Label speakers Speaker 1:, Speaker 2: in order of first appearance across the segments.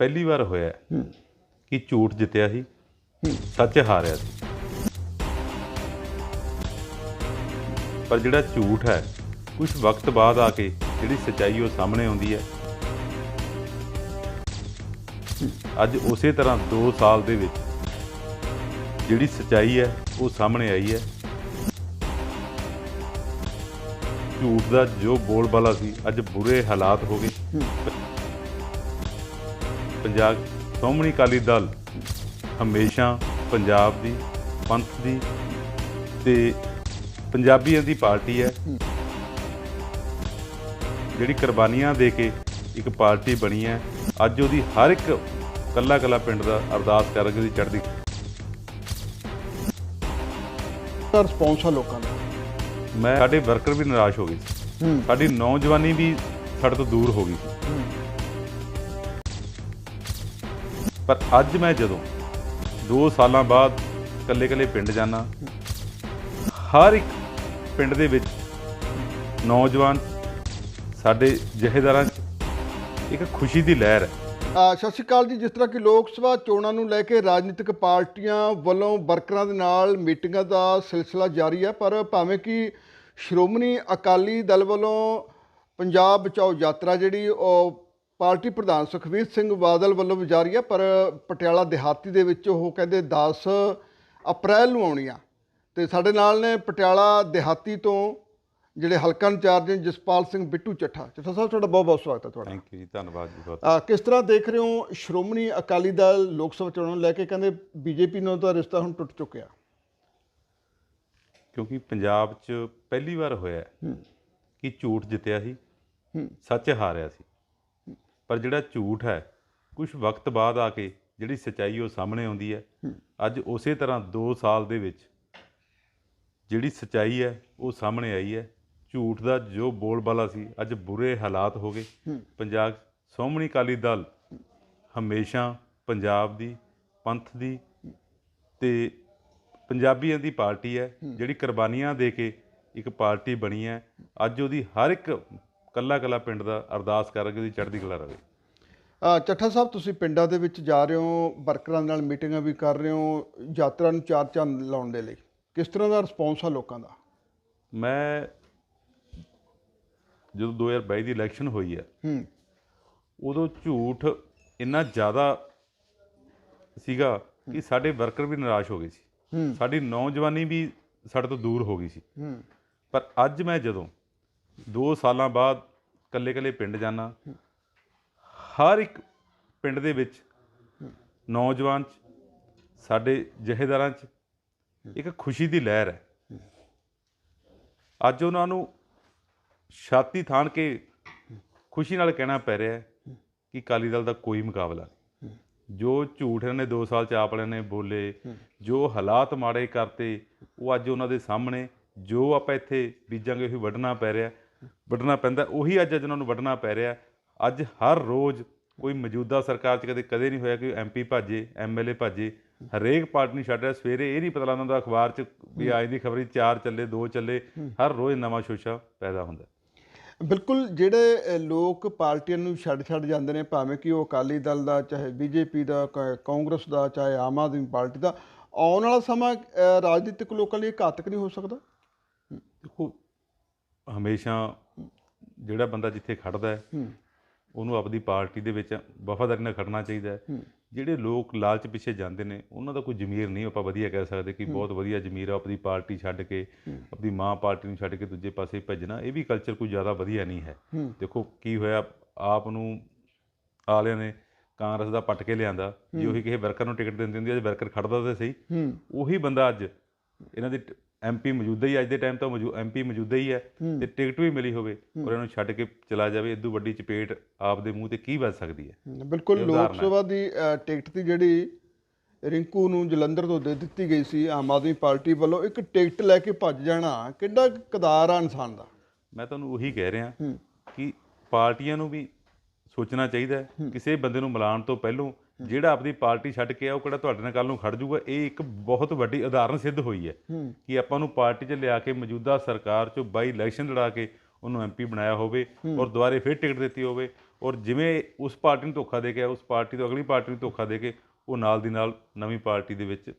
Speaker 1: ਪਹਿਲੀ ਵਾਰ ਹੋਇਆ ਹੈ ਕਿ ਝੂਠ ਜਿੱਤਿਆ ਸੀ ਸੱਚ ਹਾਰਿਆ ਸੀ। ਪਰ ਜਿਹੜਾ ਝੂਠ ਹੈ ਕੁਝ ਵਕਤ ਬਾਅਦ ਆ ਕੇ ਜਿਹੜੀ ਸੱਚਾਈ ਉਹ ਸਾਹਮਣੇ ਆਉਂਦੀ ਹੈ। ਅੱਜ ਉਸੇ ਤਰ੍ਹਾਂ 2 ਸਾਲ ਦੇ ਵਿੱਚ ਜਿਹੜੀ ਸੱਚਾਈ ਹੈ ਉਹ ਸਾਹਮਣੇ ਆਈ ਹੈ। ਝੂਠ ਦਾ ਜੋ ਬੋਲਬਾਲਾ ਸੀ ਅੱਜ ਬੁਰੇ ਹਾਲਾਤ ਹੋ ਗਏ। ਪੰਜਾਬ ਸ਼੍ਰੋਮਣੀ ਅਕਾਲੀ ਦਲ ਹਮੇਸ਼ਾ ਪੰਜਾਬ ਦੀ ਪੰਥ ਦੀ ਤੇ ਪੰਜਾਬੀਆਂ ਦੀ ਪਾਰਟੀ ਹੈ। ਜਿਹੜੀ ਕੁਰਬਾਨੀਆਂ ਦੇ ਕੇ ਇੱਕ ਪਾਰਟੀ ਬਣੀ ਹੈ। ਅੱਜ ਉਹਦੀ ਹਰ ਇੱਕ ਕੱਲਾ ਕੱਲਾ ਪਿੰਡ ਦਾ ਅਰਦਾਸ ਕਰਕੇ ਦੀ ਚੜ੍ਹਦੀ
Speaker 2: ਰਿਸਪੌਂਸ ਆ ਲੋਕਾਂ ਦਾ।
Speaker 1: ਮੈਂ ਸਾਡੇ ਵਰਕਰ ਵੀ ਨਿਰਾਸ਼ ਹੋ ਗਏ। ਸਾਡੀ ਨੌਜਵਾਨੀ ਵੀ ਸਾਡੇ ਤੋਂ ਦੂਰ ਹੋ ਗਈ ਪਰ ਅੱਜ ਮੈਂ ਜਦੋਂ 2 ਸਾਲਾਂ ਬਾਅਦ ਕੱਲੇ ਕੱਲੇ ਪਿੰਡ ਜਾਣਾ ਹਰ ਇੱਕ ਪਿੰਡ ਦੇ ਵਿੱਚ ਨੌਜਵਾਨ ਸਾਡੇ ਜਹੇਦਾਰਾਂ 'ਚ ਇੱਕ ਖੁਸ਼ੀ ਦੀ ਲਹਿਰ ਹੈ।
Speaker 2: ਸਤਿ ਸ਼੍ਰੀ ਅਕਾਲ ਜੀ। ਜਿਸ ਤਰ੍ਹਾਂ ਕਿ ਲੋਕ ਸਭਾ ਚੋਣਾਂ ਨੂੰ ਲੈ ਕੇ ਰਾਜਨੀਤਿਕ ਪਾਰਟੀਆਂ ਵੱਲੋਂ ਵਰਕਰਾਂ ਦੇ ਨਾਲ ਮੀਟਿੰਗਾਂ ਦਾ ਸਿਲਸਿਲਾ ਜਾਰੀ ਹੈ, ਪਰ ਭਾਵੇਂ ਕਿ ਸ਼੍ਰੋਮਣੀ ਅਕਾਲੀ ਦਲ ਵੱਲੋਂ ਪੰਜਾਬ ਬਚਾਓ ਯਾਤਰਾ ਜਿਹੜੀ ਉਹ ਪਾਰਟੀ ਪ੍ਰਧਾਨ ਸੁਖਬੀਰ ਸਿੰਘ ਬਾਦਲ ਵੱਲੋਂ ਵੀ ਜਾਰੀ ਹੈ ਪਰ ਪਟਿਆਲਾ ਦਿਹਾਤੀ ਦੇ ਵਿੱਚ ਉਹ ਕਹਿੰਦੇ 10 ਅਪ੍ਰੈਲ ਨੂੰ ਆਉਣੀ ਆ। ਤੇ ਸਾਡੇ ਨਾਲ ਨੇ ਪਟਿਆਲਾ ਦਿਹਾਤੀ ਤੋਂ ਜਿਹੜੇ ਹਲਕਾ ਇੰਚਾਰਜ ਨੇ ਜਸਪਾਲ ਸਿੰਘ ਬਿੱਟੂ ਚੱਠਾ। ਚੱਠਾ ਸਾਹਿਬ ਤੁਹਾਡਾ ਬਹੁਤ ਬਹੁਤ ਸਵਾਗਤ ਹੈ ਤੁਹਾਡਾ।
Speaker 1: ਥੈਂਕ ਯੂ ਜੀ ਧੰਨਵਾਦ ਜੀ ਬਹੁਤ।
Speaker 2: ਕਿਸ ਤਰ੍ਹਾਂ ਦੇਖ ਰਹੇ ਹੋ ਸ਼੍ਰੋਮਣੀ ਅਕਾਲੀ ਦਲ ਲੋਕ ਸਭਾ ਚੋਣਾਂ ਨੂੰ ਲੈ ਕੇ? ਕਹਿੰਦੇ ਬੀਜੇਪੀ ਨਾਲ ਤਾਂ ਰਿਸ਼ਤਾ ਹੁਣ ਟੁੱਟ ਚੁੱਕਿਆ।
Speaker 1: ਕਿਉਂਕਿ ਪੰਜਾਬ 'ਚ ਪਹਿਲੀ ਵਾਰ ਹੋਇਆ ਕਿ ਝੂਠ ਜਿੱਤਿਆ ਸੀ। ਸੱਚ ਹਾਰਿਆ ਸੀ। ਪਰ ਜਿਹੜਾ ਝੂਠ ਹੈ ਕੁਝ ਵਕਤ ਬਾਅਦ ਆ ਕੇ ਜਿਹੜੀ ਸੱਚਾਈ ਉਹ ਸਾਹਮਣੇ ਆਉਂਦੀ ਹੈ। ਅੱਜ ਉਸੇ ਤਰ੍ਹਾਂ 2 ਸਾਲ ਦੇ ਵਿੱਚ ਜਿਹੜੀ ਸੱਚਾਈ ਹੈ ਉਹ ਸਾਹਮਣੇ ਆਈ ਹੈ। ਝੂਠ ਦਾ ਜੋ ਬੋਲਬਾਲਾ ਸੀ ਅੱਜ ਬੁਰੇ ਹਾਲਾਤ ਹੋ ਗਏ। ਪੰਜਾਬ ਸ਼੍ਰੋਮਣੀ ਅਕਾਲੀ ਦਲ ਹਮੇਸ਼ਾ ਪੰਜਾਬ ਦੀ ਪੰਥ ਦੀ ਤੇ ਪੰਜਾਬੀਆਂ ਦੀ ਪਾਰਟੀ ਹੈ। ਜਿਹੜੀ ਕੁਰਬਾਨੀਆਂ ਦੇ ਕੇ ਇੱਕ ਪਾਰਟੀ ਬਣੀ ਹੈ। ਅੱਜ ਉਹਦੀ ਹਰ ਇੱਕ ਕੱਲਾ ਕੱਲਾ ਪਿੰਡ ਦਾ ਅਰਦਾਸ ਕਰਕੇ ਉਹਦੀ ਚੜ੍ਹਦੀ ਕਲਾ ਰਵੇ
Speaker 2: ਚੱਠਾ ਸਾਹਿਬ ਤੁਸੀਂ ਪਿੰਡਾਂ ਦੇ ਵਿੱਚ ਜਾ ਰਹੇ ਹੋ ਵਰਕਰਾਂ ਨਾਲ ਮੀਟਿੰਗਾਂ ਵੀ ਕਰ ਰਹੇ ਹੋ ਯਾਤਰਾ ਨੂੰ ਚਾਰ ਚੰਦ ਲਾਉਣ ਦੇ ਲਈ। ਕਿਸ ਤਰ੍ਹਾਂ ਦਾ ਰਿਸਪੌਂਸ ਆ ਲੋਕਾਂ ਦਾ?
Speaker 1: ਮੈਂ ਜਦੋਂ 2022 ਦੀ ਇਲੈਕਸ਼ਨ ਹੋਈ ਹੈ
Speaker 2: ਹੂੰ।
Speaker 1: ਉਦੋਂ ਝੂਠ ਇੰਨਾ ਜ਼ਿਆਦਾ ਸੀਗਾ ਕਿ ਸਾਡੇ ਵਰਕਰ ਵੀ ਨਿਰਾਸ਼ ਹੋ ਗਏ ਸੀ। ਸਾਡੀ ਨੌਜਵਾਨੀ ਵੀ ਸਾਡੇ ਤੋਂ ਦੂਰ ਹੋ ਗਈ ਸੀ।
Speaker 2: ਹੂੰ।
Speaker 1: ਪਰ ਅੱਜ ਮੈਂ ਜਦੋਂ 2 ਸਾਲਾਂ ਬਾਅਦ ਕੱਲੇ ਕੱਲੇ ਪਿੰਡ ਜਾਣਾ। ਹਰ ਇੱਕ ਪਿੰਡ ਦੇ ਵਿੱਚ ਨੌਜਵਾਨ 'ਚ, ਸਾਡੇ ਜਹੇਦਾਰਾਂ 'ਚ ਇੱਕ ਖੁਸ਼ੀ ਦੀ ਲਹਿਰ ਹੈ। ਅੱਜ ਉਹਨਾਂ ਨੂੰ ਛਾਤੀ ਥਾਣ ਕੇ ਖੁਸ਼ੀ ਨਾਲ ਕਹਿਣਾ ਪੈ ਰਿਹਾ ਹੈ ਕਿ ਅਕਾਲੀ ਦਲ ਦਾ ਕੋਈ ਮੁਕਾਬਲਾ ਨਹੀਂ। ਜੋ ਝੂਠ ਇਹਨਾਂ ਨੇ 2 ਸਾਲ ਚ ਆਪ ਵਾਲਿਆਂ ਨੇ ਬੋਲੇ, ਜੋ ਹਾਲਾਤ ਮਾੜੇ ਕਰਤੇ, ਉਹ ਅੱਜ ਉਹਨਾਂ ਦੇ ਸਾਹਮਣੇ, ਜੋ ਆਪਾਂ ਇੱਥੇ ਬੀਜਾਂਗੇ ਉਹੀ ਵੱਢਣਾ ਪੈ ਰਿਹਾ ਵੱਢਣਾ ਪੈਂਦਾ ਉਹੀ ਅੱਜ ਉਹਨਾਂ ਨੂੰ ਵੱਢਣਾ ਪੈ ਰਿਹਾ। ਅੱਜ ਹਰ ਰੋਜ਼ ਕੋਈ ਮੌਜੂਦਾ ਸਰਕਾਰ 'ਚ ਕਦੇ ਕਦੇ ਨਹੀਂ ਹੋਇਆ ਕਿ ਐਮਪੀ ਭਾਜੇ ਐਮਐਲਏ ਭਾਜੇ ਹਰੇਕ ਪਾਰਟੀ ਨੂੰ ਛੱਡ ਰਿਹਾ। ਸਵੇਰੇ ਇਹ ਨਹੀਂ ਪਤਾ ਲੱਗਦਾ ਹੁੰਦਾ ਅਖਬਾਰ 'ਚ ਵੀ ਅੱਜ ਦੀ ਖਬਰ ਚਾਰ ਚੱਲੇ ਦੋ ਚੱਲੇ ਹਰ ਰੋਜ਼ ਨਵਾਂ ਸ਼ੋਸ਼ਾ ਪੈਦਾ ਹੁੰਦਾ।
Speaker 2: ਬਿਲਕੁਲ ਜਿਹੜੇ ਲੋਕ ਪਾਰਟੀਆਂ ਨੂੰ ਛੱਡ ਛੱਡ ਜਾਂਦੇ ਨੇ ਭਾਵੇਂ ਕਿ ਉਹ ਅਕਾਲੀ ਦਲ ਦਾ ਚਾਹੇ ਬੀਜੇਪੀ ਦਾ ਕਾਂਗਰਸ ਦਾ ਚਾਹੇ ਆਮ ਆਦਮੀ ਪਾਰਟੀ ਦਾ ਆਉਣ ਵਾਲਾ ਸਮਾਂ ਰਾਜਨੀਤਿਕ ਲੋਕਾਂ ਲਈ ਘਾਤਕ ਨਹੀਂ ਹੋ ਸਕਦਾ?
Speaker 1: ਦੇਖੋ ਹਮੇਸ਼ਾ ਜਿਹੜਾ ਬੰਦਾ ਜਿੱਥੇ ਖੜਦਾ ਹੈ ਉਹਨੂੰ ਆਪਦੀ ਪਾਰਟੀ ਦੇ ਵਿੱਚ ਵਫਾਦਾਰੀ ਨਾਲ ਖੜਨਾ ਚਾਹੀਦਾ ਹੈ। ਜਿਹੜੇ ਲੋਕ ਲਾਲਚ ਪਿੱਛੇ ਜਾਂਦੇ ਨੇ ਉਹਨਾਂ ਦਾ ਕੋਈ ਜ਼ਮੀਰ ਨਹੀਂ ਆਪਾਂ ਵਧੀਆ ਕਹਿ ਸਕਦੇ ਕਿ ਬਹੁਤ ਵਧੀਆ ਜ਼ਮੀਰ ਆ ਆਪਣੀ ਪਾਰਟੀ ਛੱਡ ਕੇ ਆਪਣੀ ਮਾਂ ਪਾਰਟੀ ਨੂੰ ਛੱਡ ਕੇ ਦੂਜੇ ਪਾਸੇ ਭੱਜਣਾ ਇਹ ਵੀ ਕਲਚਰ ਕੋਈ ਜ਼ਿਆਦਾ ਵਧੀਆ ਨਹੀਂ ਹੈ। ਦੇਖੋ ਕੀ ਹੋਇਆ ਆਪ ਨੂੰ ਆਲਿਆਂ ਨੇ ਕਾਂਗਰਸ ਦਾ ਪੱਟ ਕੇ ਲਿਆਂਦਾ ਜੇ ਉਹੀ ਕਿਸੇ ਵਰਕਰ ਨੂੰ ਟਿਕਟ ਦਿੰਦੀ ਹੁੰਦੀ ਅੱਜ ਵਰਕਰ ਖੜਦਾ ਤਾਂ ਸਹੀ। ਉਹੀ ਬੰਦਾ ਅੱਜ ਇਹਨਾਂ ਦੀ ਐਮਪੀ ਮੌਜੂਦਾ ਹੀ ਅੱਜ ਦੇ ਟਾਈਮ ਤਾਂ ਐਮਪੀ ਮੌਜੂਦਾ ਹੀ ਹੈ। ਤੇ ਟਿਕਟ ਵੀ ਮਿਲੀ ਹੋਵੇ ਔਰ ਇਹਨੂੰ ਛੱਡ ਕੇ ਚਲਾ ਜਾਵੇ ਇਦੋਂ ਵੱਡੀ ਚਪੇਟ ਆਪ ਦੇ ਮੂੰਹ ਤੇ ਕੀ ਵੱਜ ਸਕਦੀ ਹੈ?
Speaker 2: ਬਿਲਕੁਲ ਲੋਕ। ਸਭਾ ਦੀ ਟਿਕਟ ਦੀ ਜਿਹੜੀ ਰਿੰਕੂ ਨੂੰ ਜਲੰਧਰ ਤੋਂ ਦੇ ਦਿੱਤੀ ਗਈ ਸੀ ਆਮ ਆਦਮੀ ਪਾਰਟੀ ਵੱਲੋਂ ਇੱਕ ਟਿਕਟ ਲੈ ਕੇ ਭੱਜ ਜਾਣਾ ਕਿੱਡਾ ਕੁ ਕਦਾਰ ਆ ਇਨਸਾਨ ਦਾ।
Speaker 1: ਮੈਂ ਤੁਹਾਨੂੰ ਉਹੀ ਕਹਿ ਰਿਹਾ ਕਿ ਪਾਰਟੀਆਂ ਨੂੰ ਵੀ ਸੋਚਣਾ ਚਾਹੀਦਾ ਕਿਸੇ ਬੰਦੇ ਨੂੰ ਮਿਲਾਉਣ ਤੋਂ ਪਹਿਲਾਂ ਜਿਹੜਾ ਆਪਣੀ ਪਾਰਟੀ ਛੱਡ ਕੇ ਆ ਉਹ ਕਿਹੜਾ ਤੁਹਾਡੇ ਨਾਲ ਕੱਲ ਨੂੰ ਖੜ ਜਾਊਗਾ ਇਹ ਇੱਕ ਬਹੁਤ ਵੱਡੀ ਉਦਾਹਰਨ ਸਿੱਧ ਹੋਈ ਹੈ ਕਿ ਆਪਾਂ ਨੂੰ ਪਾਰਟੀ 'ਚ ਲਿਆ ਕੇ ਮੌਜੂਦਾ ਸਰਕਾਰ 'ਚੋਂ ਬਾਈ ਇਲੈਕਸ਼ਨ ਲੜਾ ਕੇ ਉਹਨੂੰ ਐਮਪੀ ਬਣਾਇਆ ਹੋਵੇ ਔਰ ਦੁਬਾਰੇ ਫਿਰ ਟਿਕਟ ਦਿੱਤੀ ਹੋਵੇ ਔਰ ਜਿਵੇਂ ਉਸ ਪਾਰਟੀ ਨੂੰ ਧੋਖਾ ਦੇ ਕੇ ਉਸ ਪਾਰਟੀ ਤੋਂ ਅਗਲੀ ਪਾਰਟੀ ਨੂੰ ਧੋਖਾ ਦੇ ਕੇ ਉਹ ਨਾਲ ਦੀ ਨਾਲ ਨਵੀਂ ਪਾਰਟੀ ਦੇ ਵਿੱਚ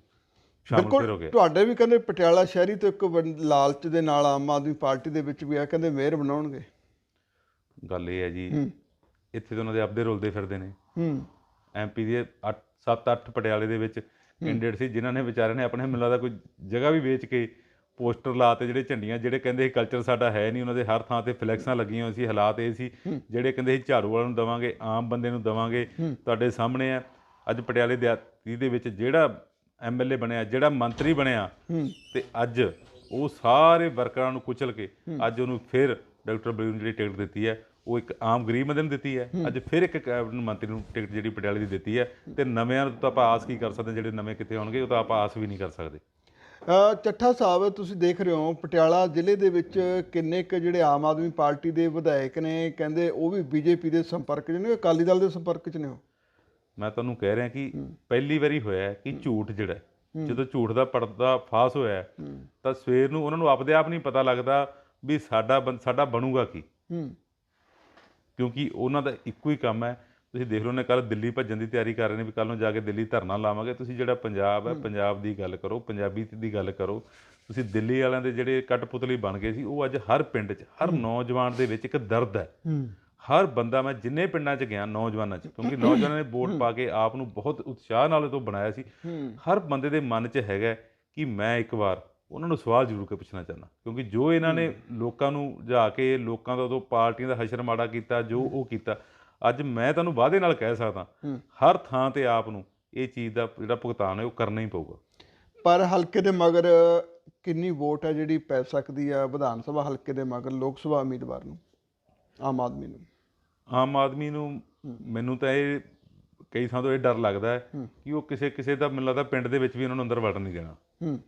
Speaker 1: ਸ਼ਾਮਲ ਫਿਰ ਹੋ
Speaker 2: ਤੁਹਾਡੇ ਵੀ ਕਹਿੰਦੇ ਪਟਿਆਲਾ ਸ਼ਹਿਰੀ ਤੋਂ ਇੱਕ ਲਾਲਚ ਦੇ ਨਾਲ ਆਮ ਆਦਮੀ ਪਾਰਟੀ ਦੇ ਵਿੱਚ ਵੀ ਆ ਕਹਿੰਦੇ ਮੇਅਰ ਬਣਾਉਣਗੇ।
Speaker 1: ਗੱਲ ਇਹ ਹੈ ਜੀ ਇੱਥੇ ਤਾਂ ਉਹਨਾਂ ਦੇ ਆਪਦੇ ਰੁਲਦੇ ਫਿਰਦੇ ਨੇ।
Speaker 2: ਹੂੰ।
Speaker 1: ਐਮਪੀ ਦੇ 8 7 8 ਪਟਿਆਲੇ ਦੇ ਵਿੱਚ ਕੈਂਡੀਡੇਟ ਸੀ ਜਿਨ੍ਹਾਂ ਨੇ ਵਿਚਾਰਿਆਂ ਨੇ ਆਪਣੇ ਮੈਨੂੰ ਲੱਗਦਾ ਕੋਈ ਜਗ੍ਹਾ ਵੀ ਵੇਚ ਕੇ ਪੋਸਟਰ ਲਾਤੇ ਜਿਹੜੇ ਝੰਡੀਆਂ ਜਿਹੜੇ ਕਹਿੰਦੇ ਸੀ ਕਲਚਰ ਸਾਡਾ ਹੈ ਨਹੀਂ ਉਹਨਾਂ ਦੇ ਹਰ ਥਾਂ ਤੇ ਫਲੈਕਸਾਂ ਲੱਗੀਆਂ ਹੋਈਆਂ ਸੀ ਹਾਲਾਤ ਇਹ ਸੀ ਜਿਹੜੇ ਕਹਿੰਦੇ ਸੀ ਝਾੜੂ ਵਾਲਿਆਂ ਨੂੰ ਦਵਾਂਗੇ ਆਮ ਬੰਦੇ ਨੂੰ ਦਵਾਂਗੇ ਤੁਹਾਡੇ ਸਾਹਮਣੇ ਆ। ਅੱਜ ਪਟਿਆਲੇ ਦਿਹਾਤੀ ਦੇ ਵਿੱਚ ਜਿਹੜਾ ਐਮਐਲਏ ਬਣਿਆ ਜਿਹੜਾ ਮੰਤਰੀ ਬਣਿਆ ਤੇ ਅੱਜ ਉਹ ਸਾਰੇ ਵਰਕਰਾਂ ਨੂੰ ਕੁਚਲ ਕੇ ਅੱਜ ਉਹਨੂੰ ਫਿਰ ਡਾਕਟਰ ਬਲੂ ਨੂੰ ਜਿਹੜੀ ਟਿਕਟ ਦਿੱਤੀ ਹੈ। ਉਹ ਇੱਕ ਆਮ ਗਰੀਬ ਬੰਦੇ ਨੂੰ ਦਿੱਤੀ ਹੈ। ਅੱਜ ਫਿਰ ਇੱਕ ਕੈਬਨਿਟ ਮੰਤਰੀ ਨੂੰ ਟਿਕਟ ਜਿਹੜੀ ਪਟਿਆਲੇ ਦੀ ਦਿੱਤੀ ਹੈ ਤੇ ਨਵਿਆਂ ਨੂੰ ਤਾਂ ਆਪਾਂ ਆਸ ਕੀ ਕਰ ਸਕਦੇ ਜਿਹੜੇ ਨਵੇਂ ਕਿਤੇ ਆਉਣਗੇ ਉਹ ਤਾਂ ਆਪਾਂ ਆਸ ਵੀ ਨਹੀਂ ਕਰ ਸਕਦੇ।
Speaker 2: ਚੱਠਾ ਸਾਹਿਬ ਤੁਸੀਂ ਦੇਖ ਰਹੇ ਹੋ ਪਟਿਆਲਾ ਜ਼ਿਲ੍ਹੇ ਦੇ ਵਿੱਚ ਕਿੰਨੇ ਕੁ ਜਿਹੜੇ ਆਮ ਆਦਮੀ ਪਾਰਟੀ ਦੇ ਵਿਧਾਇਕ ਨੇ ਕਹਿੰਦੇ ਉਹ ਵੀ ਬੀਜੇਪੀ ਦੇ ਸੰਪਰਕ 'ਚ ਨੇ ਅਕਾਲੀ ਦਲ ਦੇ ਸੰਪਰਕ 'ਚ ਨੇ ਉਹ?
Speaker 1: ਮੈਂ ਤੁਹਾਨੂੰ ਕਹਿ ਰਿਹਾ ਕਿ ਪਹਿਲੀ ਵਾਰੀ ਹੋਇਆ ਕਿ ਝੂਠ ਜਿਹੜਾ ਜਦੋਂ ਝੂਠ ਦਾ ਪਰਦਾ ਫਾਸ ਹੋਇਆ ਤਾਂ ਸਵੇਰ ਨੂੰ ਉਹਨਾਂ ਨੂੰ ਆਪਦੇ ਆਪ ਨਹੀਂ ਪਤਾ ਲੱਗਦਾ ਵੀ ਸਾਡਾ ਸਾਡਾ ਬਣੂਗਾ ਕੀ। ਕਿਉਂਕਿ ਉਹਨਾਂ ਦਾ ਇੱਕੋ ਹੀ ਕੰਮ ਹੈ। ਤੁਸੀਂ ਦੇਖ ਲਓ ਨੇ ਕੱਲ ਦਿੱਲੀ ਭੱਜਣ ਦੀ ਤਿਆਰੀ ਕਰ ਰਹੇ ਨੇ ਵੀ ਕੱਲ ਨੂੰ ਜਾ ਕੇ ਦਿੱਲੀ ਧਰਨਾ ਲਾਵਾਂਗੇ। ਤੁਸੀਂ ਜਿਹੜਾ ਪੰਜਾਬ ਹੈ ਪੰਜਾਬ ਦੀ ਗੱਲ ਕਰੋ ਪੰਜਾਬੀ ਦੀ ਗੱਲ ਕਰੋ। ਤੁਸੀਂ ਦਿੱਲੀ ਵਾਲਿਆਂ ਦੇ ਜਿਹੜੇ ਕਟਪੁਤਲੀ ਬਣ ਗਏ ਸੀ ਉਹ ਅੱਜ ਹਰ ਪਿੰਡ 'ਚ ਹਰ ਨੌਜਵਾਨ ਦੇ ਵਿੱਚ ਇੱਕ ਦਰਦ ਹੈ। ਹਰ ਬੰਦਾ ਮੈਂ ਜਿੰਨੇ ਪਿੰਡਾਂ 'ਚ ਗਿਆ ਨੌਜਵਾਨਾਂ 'ਚ ਕਿਉਂਕਿ ਨੌਜਵਾਨਾਂ ਨੇ ਵੋਟ ਪਾ ਕੇ ਆਪ ਨੂੰ ਬਹੁਤ ਉਤਸ਼ਾਹ ਨਾਲ ਇਹ ਤੋਂ ਬਣਾਇਆ ਸੀ। ਹਰ ਬੰਦੇ ਦੇ ਮਨ 'ਚ ਹੈਗਾ ਕਿ ਮੈਂ ਇੱਕ ਵਾਰ ਉਹਨਾਂ ਨੂੰ ਸਵਾਲ ਜ਼ਰੂਰ ਕੇ ਪੁੱਛਣਾ ਚਾਹੁੰਦਾ। ਕਿਉਂਕਿ ਜੋ ਇਹਨਾਂ ਨੇ ਲੋਕਾਂ ਨੂੰ ਜਾ ਕੇ ਲੋਕਾਂ ਦਾ ਉਦੋਂ ਪਾਰਟੀਆਂ ਦਾ ਹਸ਼ਰ ਮਾੜਾ ਕੀਤਾ ਜੋ ਉਹ ਕੀਤਾ ਅੱਜ ਮੈਂ ਤੁਹਾਨੂੰ ਵਾਅਦੇ ਨਾਲ ਕਹਿ ਸਕਦਾ। ਹਰ ਥਾਂ ਤੇ ਆਪ ਨੂੰ ਇਹ ਚੀਜ਼ ਦਾ ਜਿਹੜਾ ਭੁਗਤਾਨ ਹੈ ਉਹ ਕਰਨਾ ਹੀ ਪਊਗਾ।
Speaker 2: ਪਰ ਹਲਕੇ ਦੇ ਮਗਰ ਕਿੰਨੀ ਵੋਟ ਹੈ ਜਿਹੜੀ ਪੈ ਸਕਦੀ ਹੈ ਵਿਧਾਨ ਸਭਾ ਹਲਕੇ ਦੇ ਮਗਰ ਲੋਕ ਸਭਾ ਉਮੀਦਵਾਰ ਨੂੰ ਆਮ ਆਦਮੀ ਨੂੰ?
Speaker 1: ਆਮ ਆਦਮੀ ਨੂੰ ਮੈਨੂੰ ਤਾਂ ਇਹ ਕਈ ਥਾਂ ਤੋਂ ਇਹ ਡਰ ਲੱਗਦਾ ਹੈ। ਕਿ ਉਹ ਕਿਸੇ ਕਿਸੇ ਦਾ ਮੈਨੂੰ ਲੱਗਦਾ ਪਿੰਡ ਦੇ ਵਿੱਚ ਵੀ ਉਹਨਾਂ ਨੂੰ ਅੰਦਰ ਵੜਨ ਨਹੀਂ ਦੇਣਾ।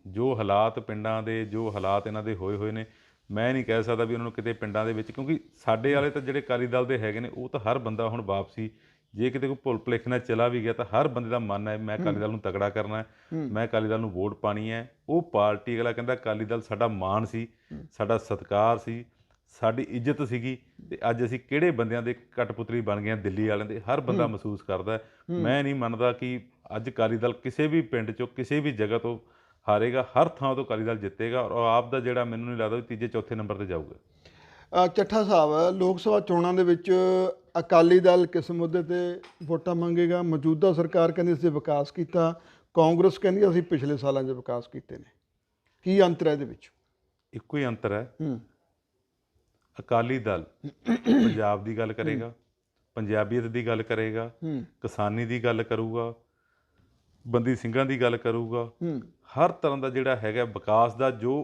Speaker 1: ਜੋ ਹਾਲਾਤ ਪਿੰਡਾਂ ਦੇ, ਜੋ ਹਾਲਾਤ ਇਹਨਾਂ ਦੇ ਹੋਏ ਹੋਏ ਨੇ, ਮੈਂ ਨਹੀਂ ਕਹਿ ਸਕਦਾ ਵੀ ਉਹਨਾਂ ਨੂੰ ਕਿਤੇ ਪਿੰਡਾਂ ਦੇ ਵਿੱਚ, ਕਿਉਂਕਿ ਸਾਡੇ ਵਾਲੇ ਤਾਂ ਜਿਹੜੇ ਅਕਾਲੀ ਦਲ ਦੇ ਹੈਗੇ ਨੇ, ਉਹ ਤਾਂ ਹਰ ਬੰਦਾ ਹੁਣ ਵਾਪਸੀ, ਜੇ ਕਿਤੇ ਕੋਈ ਭੁੱਲ ਭੁਲੇਖ ਨਾਲ ਚਲਾ ਵੀ ਗਿਆ, ਤਾਂ ਹਰ ਬੰਦੇ ਦਾ ਮਨ ਹੈ, ਮੈਂ ਅਕਾਲੀ ਦਲ ਨੂੰ ਤਕੜਾ ਕਰਨਾ ਹੈ, ਮੈਂ ਅਕਾਲੀ ਦਲ ਨੂੰ ਵੋਟ ਪਾਣੀ ਹੈ। ਉਹ ਪਾਰਟੀ ਅਗਲਾ ਕਹਿੰਦਾ ਅਕਾਲੀ ਦਲ ਸਾਡਾ ਮਾਣ ਸੀ, ਸਾਡਾ ਸਤਿਕਾਰ ਸੀ, ਸਾਡੀ ਇੱਜ਼ਤ ਸੀਗੀ, ਤੇ ਅੱਜ ਅਸੀਂ ਕਿਹੜੇ ਬੰਦਿਆਂ ਦੇ ਕਟਪੁਤਲੀ ਬਣ ਗਏ ਹਾਂ, ਦਿੱਲੀ ਵਾਲਿਆਂ ਦੇ, ਹਰ ਬੰਦਾ ਮਹਿਸੂਸ ਕਰਦਾ ਮੈਂ ਨਹੀਂ ਮੰਨਦਾ ਕਿ ਅੱਜ ਅਕਾਲੀ ਦਲ ਕਿਸੇ ਵੀ ਪਿੰਡ ਚੋਂ, ਕਿਸੇ ਵੀ ਜਗ੍ਹਾ ਤੋਂ ਹਾਰੇਗਾ ਹਰ ਥਾਂ ਤੋਂ ਅਕਾਲੀ ਦਲ ਜਿੱਤੇਗਾ ਔਰ ਆਪ ਦਾ ਜਿਹੜਾ ਮੈਨੂੰ ਨਹੀਂ ਲੱਗਦਾ ਤੀਜੇ ਚੌਥੇ ਨੰਬਰ ਤੇ ਜਾਊਗਾ।
Speaker 2: ਚੱਠਾ ਸਾਹਿਬ ਲੋਕ ਸਭਾ ਚੋਣਾਂ ਦੇ ਵਿੱਚ ਅਕਾਲੀ ਦਲ ਕਿਸ ਮੁੱਦੇ ਤੇ ਵੋਟਾਂ ਮੰਗੇਗਾ? ਮੌਜੂਦਾ ਸਰਕਾਰ ਕਹਿੰਦੀ ਅਸੀਂ ਵਿਕਾਸ ਕੀਤਾ ਕਾਂਗਰਸ ਕਹਿੰਦੀ ਅਸੀਂ ਪਿਛਲੇ ਸਾਲਾਂ 'ਚ ਵਿਕਾਸ ਕੀਤੇ ਨੇ। ਕੀ ਅੰਤਰ ਹੈ ਇਹਦੇ ਵਿੱਚ?
Speaker 1: ਇੱਕੋ ਹੀ ਅੰਤਰ ਹੈ। ਅਕਾਲੀ ਦਲ ਪੰਜਾਬ ਦੀ ਗੱਲ ਕਰੇਗਾ ਪੰਜਾਬੀਅਤ ਦੀ ਗੱਲ ਕਰੇਗਾ ਕਿਸਾਨੀ ਦੀ ਗੱਲ ਕਰੂਗਾ ਬੰਦੀ ਸਿੰਘਾਂ ਦੀ ਗੱਲ ਕਰੂਗਾ। ਹਰ ਤਰ੍ਹਾਂ ਦਾ ਜਿਹੜਾ ਹੈਗਾ ਵਿਕਾਸ ਦਾ ਜੋ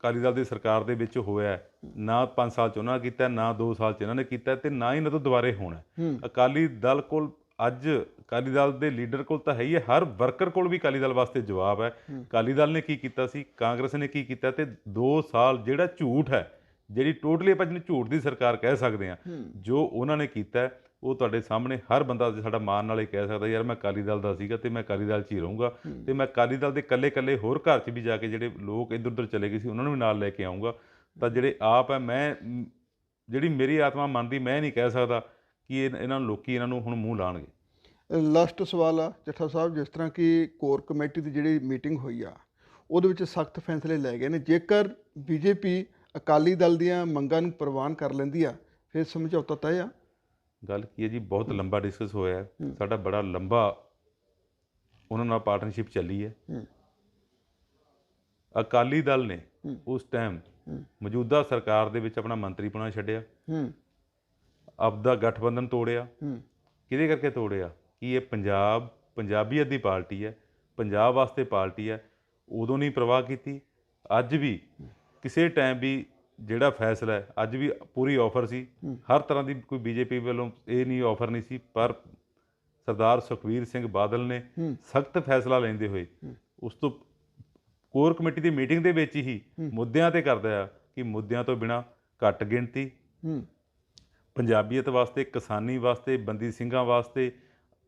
Speaker 1: ਅਕਾਲੀ ਦਲ ਦੀ ਸਰਕਾਰ ਦੇ ਵਿੱਚ ਹੋਇਆ ਨਾ 5 ਸਾਲ ਚ ਉਹਨਾਂ ਨੇ ਕੀਤਾ ਨਾ 2 ਸਾਲ ਚ ਇਹਨਾਂ ਨੇ ਕੀਤਾ ਤੇ ਨਾ ਹੀ ਇਹਨਾਂ ਤੋਂ ਦੁਬਾਰੇ ਹੋਣਾ ਅਕਾਲੀ ਦਲ ਕੋਲ ਅੱਜ ਅਕਾਲੀ ਦਲ ਦੇ ਲੀਡਰ ਕੋਲ ਤਾਂ ਹੈ ਹੀ ਹੈ ਹਰ ਵਰਕਰ ਕੋਲ ਵੀ ਅਕਾਲੀ ਦਲ ਵਾਸਤੇ ਜਵਾਬ ਹੈ। ਅਕਾਲੀ ਦਲ ਨੇ ਕੀ ਕੀਤਾ ਸੀ ਕਾਂਗਰਸ ਨੇ ਕੀ ਕੀਤਾ ਤੇ 2 ਸਾਲ ਜਿਹੜਾ ਝੂਠ ਹੈ ਜਿਹੜੀ ਟੋਟਲੀ ਆਪਾਂ ਜਿਹਨੂੰ ਝੂਠ ਦੀ ਸਰਕਾਰ ਕਹਿ ਸਕਦੇ ਹਾਂ ਜੋ ਉਹਨਾਂ ਨੇ ਕੀਤਾ ਉਹ ਤੁਹਾਡੇ ਸਾਹਮਣੇ ਹਰ ਬੰਦਾ ਸਾਡਾ ਮਾਣ ਨਾਲ ਹੀ ਕਹਿ ਸਕਦਾ ਯਾਰ ਮੈਂ ਅਕਾਲੀ ਦਲ ਦਾ ਸੀਗਾ ਤੇ ਮੈਂ ਅਕਾਲੀ ਦਲ 'ਚ ਹੀ ਰਹੂੰਗਾ ਤੇ ਮੈਂ ਅਕਾਲੀ ਦਲ ਦੇ ਕੱਲੇ-ਕੱਲੇ ਹੋਰ ਘਰ 'ਚ ਵੀ ਜਾ ਕੇ ਜਿਹੜੇ ਲੋਕ ਇੱਧਰ ਉੱਧਰ ਚਲੇ ਗਏ ਸੀ ਉਹਨਾਂ ਨੂੰ ਵੀ ਨਾਲ ਲੈ ਕੇ ਆਉਂਗਾ ਤਾਂ ਜਿਹੜੇ ਆਪ ਹੈ ਮੈਂ ਜਿਹੜੀ ਮੇਰੀ ਆਤਮਾ ਮੰਨਦੀ ਮੈਂ ਨਹੀਂ ਕਹਿ ਸਕਦਾ ਕਿ ਇਹ- ਇਹਨਾਂ ਨੂੰ ਲੋਕੀ ਇਹਨਾਂ ਨੂੰ ਹੁਣ ਮੂੰਹ ਲਾਣਗੇ।
Speaker 2: ਲਾਸਟ ਸਵਾਲ ਆ ਚੱਠਾ ਸਾਹਿਬ ਜਿਸ ਤਰ੍ਹਾਂ ਕਿ ਕੋਰ ਕਮੇਟੀ ਦੀ ਜਿਹੜੀ ਮੀਟਿੰਗ ਹੋਈ ਆ ਉਹਦੇ ਵਿੱਚ ਸਖਤ ਫੈਸਲੇ ਲਏ ਗਏ ਨੇ। ਜੇਕਰ ਬੀਜੇਪੀ ਅਕਾਲੀ ਦਲ ਦੀਆਂ ਮੰਗਾਂ ਨੂੰ ਪ੍ਰਵਾਨ ਕਰ ਲੈਂਦੀ ਆ ਫਿਰ ਸਮਝੌਤਾ ਤੈਅ ਆ।
Speaker 1: ਗੱਲ ਕੀ ਹੈ ਜੀ? ਬਹੁਤ ਲੰਬਾ ਡਿਸਕਸ ਹੋਇਆ ਹੈ। ਸਾਡਾ ਬੜਾ ਲੰਬਾ ਉਹਨਾਂ ਨਾਲ ਪਾਰਟਨਰਸ਼ਿਪ ਚੱਲੀ ਹੈ।
Speaker 2: ਹੂੰ।
Speaker 1: ਅਕਾਲੀ ਦਲ ਨੇ
Speaker 2: ਹੂੰ।
Speaker 1: ਉਸ ਟਾਈਮ
Speaker 2: ਹੂੰ।
Speaker 1: ਮੌਜੂਦਾ ਸਰਕਾਰ ਦੇ ਵਿੱਚ ਆਪਣਾ ਮੰਤਰੀ ਪੁਣਾ ਛੱਡਿਆ।
Speaker 2: ਹੂੰ।
Speaker 1: ਆਪਦਾ ਗਠਬੰਧਨ ਤੋੜਿਆ।
Speaker 2: ਹੂੰ।
Speaker 1: ਕਿਹਦੇ ਕਰਕੇ ਤੋੜਿਆ? ਕਿ ਇਹ ਪੰਜਾਬ ਪੰਜਾਬੀਅਤ ਦੀ ਪਾਰਟੀ ਹੈ ਪੰਜਾਬ ਵਾਸਤੇ ਪਾਰਟੀ ਹੈ ਉਦੋਂ ਨਹੀਂ ਪ੍ਰਵਾਹ ਕੀਤੀ। ਅੱਜ ਵੀ ਕਿਸੇ ਟਾਈਮ ਵੀ ਜਿਹੜਾ ਫੈਸਲਾ ਹੈ ਅੱਜ ਵੀ ਪੂਰੀ ਆਫਰ ਸੀ। ਹਰ ਤਰ੍ਹਾਂ ਦੀ ਕੋਈ ਬੀਜੇਪੀ ਵੱਲੋਂ ਇਹ ਨਹੀਂ ਆਫਰ ਨਹੀਂ ਸੀ ਪਰ ਸਰਦਾਰ ਸੁਖਵੀਰ ਸਿੰਘ ਬਾਦਲ ਨੇ। ਸਖਤ ਫੈਸਲਾ ਲੈਂਦੇ ਹੋਏ ਉਸ ਤੋਂ ਕੋਰ ਕਮੇਟੀ ਦੀ ਮੀਟਿੰਗ ਦੇ ਵਿੱਚ ਹੀ ਮੁੱਦਿਆਂ ਤੇ ਕਰਦਾ ਆ ਕਿ ਮੁੱਦਿਆਂ ਤੋਂ ਬਿਨਾ ਘੱਟ ਗਿਣਤੀ ਪੰਜਾਬੀਅਤ ਵਾਸਤੇ ਕਿਸਾਨੀ ਵਾਸਤੇ ਬੰਦੀ ਸਿੰਘਾਂ ਵਾਸਤੇ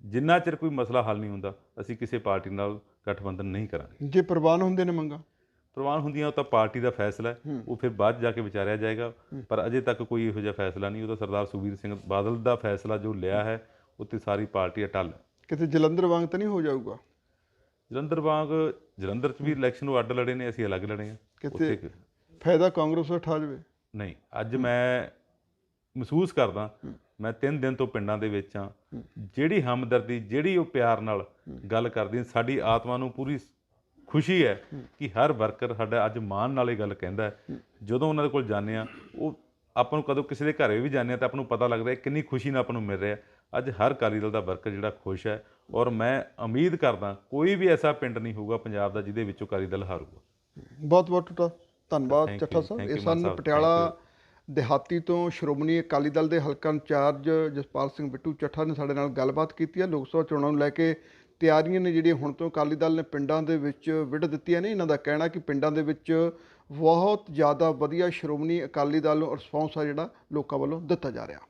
Speaker 1: ਜਿੰਨਾ ਚਿਰ ਕੋਈ ਮਸਲਾ ਹੱਲ ਨਹੀਂ ਹੁੰਦਾ ਅਸੀਂ ਕਿਸੇ ਪਾਰਟੀ ਨਾਲ ਗਠਬੰਧਨ ਨਹੀਂ ਕਰਾਂਗੇ।
Speaker 2: ਜੇ ਪ੍ਰਵਾਨ ਹੁੰਦੇ ਨੇ ਮੰਗਾਂ?
Speaker 1: ਪ੍ਰਵਾਨ ਹੁੰਦੀਆਂ ਉਹ ਤਾਂ ਪਾਰਟੀ ਦਾ ਫੈਸਲਾ ਹੈ। ਉਹ ਫਿਰ ਬਾਅਦ ਜਾ ਕੇ ਵਿਚਾਰਿਆ ਜਾਏਗਾ। ਪਰ ਅਜੇ ਤੱਕ ਕੋਈ ਇਹੋ ਜਿਹਾ ਫੈਸਲਾ ਨਹੀਂ। ਉਹ ਤਾਂ ਸਰਦਾਰ ਸੁਖਬੀਰ ਸਿੰਘ ਬਾਦਲ ਦਾ ਫੈਸਲਾ ਜੋ ਲਿਆ ਹੈ ਉੱਤੇ ਸਾਰੀ ਪਾਰਟੀ ਅਟੱਲ ਹੈ।
Speaker 2: ਕਿਤੇ ਜਲੰਧਰ ਵਾਂਗ ਤਾਂ ਨਹੀਂ ਹੋ ਜਾਊਗਾ?
Speaker 1: ਜਲੰਧਰ ਵਾਂਗ ਜਲੰਧਰ 'ਚ ਵੀ ਇਲੈਕਸ਼ਨ ਉਹ ਅੱਡ ਲੜੇ ਨੇ ਅਸੀਂ ਅਲੱਗ ਲੜੇ ਹਾਂ।
Speaker 2: ਕਿਤੇ ਫਾਇਦਾ ਕਾਂਗਰਸ ਦਾ ਠਾ ਜਾਵੇ?
Speaker 1: ਨਹੀਂ। ਅੱਜ ਮੈਂ ਮਹਿਸੂਸ ਕਰਦਾ ਮੈਂ 3 ਦਿਨ ਤੋਂ ਪਿੰਡਾਂ ਦੇ ਵਿੱਚ ਆ ਜਿਹੜੀ ਹਮਦਰਦੀ ਜਿਹੜੀ ਉਹ ਪਿਆਰ ਨਾਲ ਗੱਲ ਕਰਦੀ ਸਾਡੀ ਆਤਮਾ ਨੂੰ ਪੂਰੀ ਖੁਸ਼ੀ ਹੈ ਕਿ ਹਰ ਵਰਕਰ ਸਾਡਾ ਅੱਜ ਮਾਣ ਨਾਲ ਇਹ ਗੱਲ ਕਹਿੰਦਾ ਜਦੋਂ ਉਹਨਾਂ ਦੇ ਕੋਲ ਜਾਂਦੇ ਆ ਉਹ ਆਪਾਂ ਨੂੰ ਕਦੋਂ ਕਿਸੇ ਦੇ ਘਰੇ ਵੀ ਜਾਂਦੇ ਆ ਤਾਂ ਆਪਾਂ ਨੂੰ ਪਤਾ ਲੱਗਦਾ ਹੈ ਕਿੰਨੀ ਖੁਸ਼ੀ ਨਾਲ ਆਪਾਂ ਨੂੰ ਮਿਲ ਰਿਹਾ ਅੱਜ ਹਰ ਅਕਾਲੀ ਦਲ ਦਾ ਵਰਕਰ ਜਿਹੜਾ ਖੁਸ਼ ਹੈ ਔਰ ਮੈਂ ਉਮੀਦ ਕਰਦਾ ਕੋਈ ਵੀ ਐਸਾ ਪਿੰਡ ਨਹੀਂ ਹੋਊਗਾ ਪੰਜਾਬ ਦਾ ਜਿਹਦੇ ਵਿੱਚੋਂ ਅਕਾਲੀ ਦਲ ਹਾਰੂਗਾ।
Speaker 2: ਬਹੁਤ ਬਹੁਤ ਧੰਨਵਾਦ ਚੱਠਾ ਸਾਹਿਬ। ਇਹ ਸਨ ਪਟਿਆਲਾ ਦਿਹਾਤੀ ਤੋਂ ਸ਼੍ਰੋਮਣੀ ਅਕਾਲੀ ਦਲ ਦੇ ਹਲਕਾ ਇੰਚਾਰਜ ਜਸਪਾਲ ਸਿੰਘ ਬਿੱਟੂ ਚੱਠਾ ਨੇ ਸਾਡੇ ਨਾਲ ਗੱਲਬਾਤ ਕੀਤੀ ਹੈ। ਲੋਕ ਸਭਾ ਚੋਣਾਂ ਨੂੰ ਲੈ ਕੇ ਤਿਆਰੀਆਂ ਨੇ ਜਿਹੜੀਆਂ ਹੁਣ ਤੋਂ ਅਕਾਲੀ ਦਲ ਨੇ ਪਿੰਡਾਂ ਦੇ ਵਿੱਚ ਵਿੱਢ ਦਿੱਤੀਆਂ ਨੇ। ਇਹਨਾਂ ਦਾ ਕਹਿਣਾ ਕਿ ਪਿੰਡਾਂ ਦੇ ਵਿੱਚ ਬਹੁਤ ਜ਼ਿਆਦਾ ਵਧੀਆ ਸ਼੍ਰੋਮਣੀ ਅਕਾਲੀ ਦਲ ਨੂੰ ਰਿਸਪੌਂਸ ਆ ਜਿਹੜਾ ਲੋਕਾਂ ਵੱਲੋਂ ਦਿੱਤਾ ਜਾ ਰਿਹਾ।